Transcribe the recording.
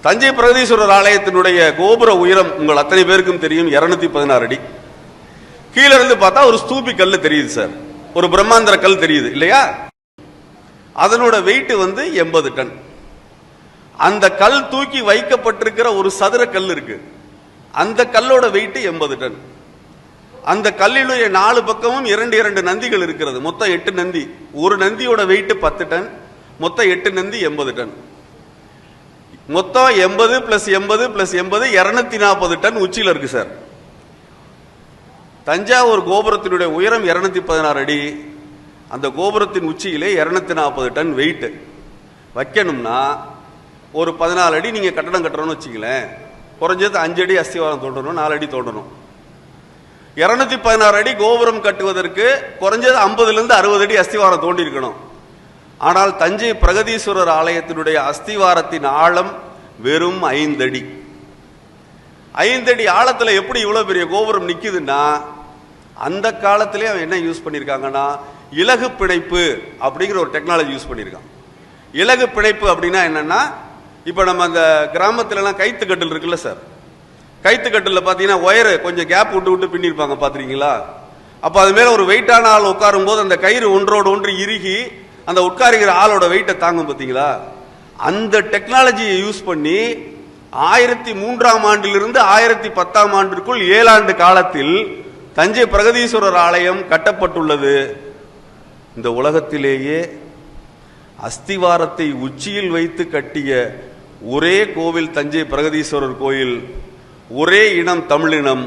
தஞ்சை பிரகதீஸ்வரர் ஆலயத்தினுடைய கோபுர உயரம் உங்கள் அத்தனை பேருக்கும் தெரியும் இருநூத்தி பதினாறு அடி. கீழே இருந்து பார்த்தா ஒரு ஸ்தூபி கல் தெரியுது சார். ஒரு பிரம்மாந்திர கல் தெரியுது இல்லையா? அதனோட வெயிட் வந்து எண்பது டன். அந்த கல் தூக்கி வைக்கப்பட்டிருக்கிற ஒரு சதுர கல் இருக்கு. அந்த கல்லோட வெயிட் எண்பது டன். அந்த கல்லினுடைய நாலு பக்கமும் இரண்டு இரண்டு நந்திகள் இருக்கிறது. மொத்தம் எட்டு நந்தி. ஒரு நந்தியோட வெயிட் பத்து டன். மொத்தம் எட்டு நந்தி எண்பது டன். மொத்தம் எண்பது பிளஸ் எண்பது பிளஸ் எண்பது இரநூத்தி நாற்பது டன் உச்சியில் இருக்கு சார். தஞ்சாவூர் கோபுரத்தினுடைய உயரம் இரநூத்தி பதினாறு அடி. அந்த கோபுரத்தின் உச்சியிலே இரநூத்தி நாற்பது டன் வெயிட்டு வைக்கணும்னா ஒரு பதினாலு அடி நீங்கள் கட்டடம் கட்டுறோம்னு வச்சுங்களேன் குறைஞ்சது அஞ்சு அடி அஸ்திவாரம் தோண்டணும் நாலு அடி தோண்டணும். இரநூத்தி பதினாறு அடி கோபுரம் கட்டுவதற்கு குறைஞ்சது ஐம்பதுலேருந்து அறுபது அடி அஸ்திவாரம் தோண்டி இருக்கணும் ஆனால் தஞ்சை பிரகதீஸ்வரர் ஆலயத்தினுடைய அஸ்திவாரத்தின் ஆழம் வெறும் ஐந்தடி. ஐந்தடி ஆழத்தில் எப்படி இவ்வளோ பெரிய கோபுரம் நிற்குதுன்னா அந்த காலத்திலே அவன் என்ன யூஸ் பண்ணியிருக்காங்கன்னா இலகு பிணைப்பு அப்படிங்கிற ஒரு டெக்னாலஜி யூஸ் பண்ணியிருக்கான் இலகு பிணைப்பு அப்படின்னா என்னென்னா இப்போ நம்ம அந்த கிராமத்துலலாம் கைத்து கட்டில் இருக்குல்ல சார் கைத்து கட்டில் பார்த்தீங்கன்னா ஒயரு கொஞ்சம் கேப் விட்டு விட்டு பின்னிருப்பாங்க பார்த்துருக்கீங்களா அப்போ அது மேலே ஒரு வெயிட்டான ஆள் உட்காரும் போது அந்த கயிறு ஒன்றோடு ஒன்று இறுகி அந்த உட்காருகிற ஆளோட வெயிட்டை தாங்கும் பார்த்தீங்களா? அந்த டெக்னாலஜியை யூஸ் பண்ணி ஆயிரத்தி மூன்றாம் ஆண்டிலிருந்து ஆயிரத்தி பத்தாம் ஆண்டிற்குள் ஏழாண்டு காலத்தில் தஞ்சை பிரகதீஸ்வரர் ஆலயம் கட்டப்பட்டுள்ளது. இந்த உலகத்திலேயே அஸ்திவாரத்தை உச்சியில் வைத்து கட்டிய ஒரே கோவில் தஞ்சை பிரகதீஸ்வரர் கோயில் ஒரே இனம் தமிழினம்.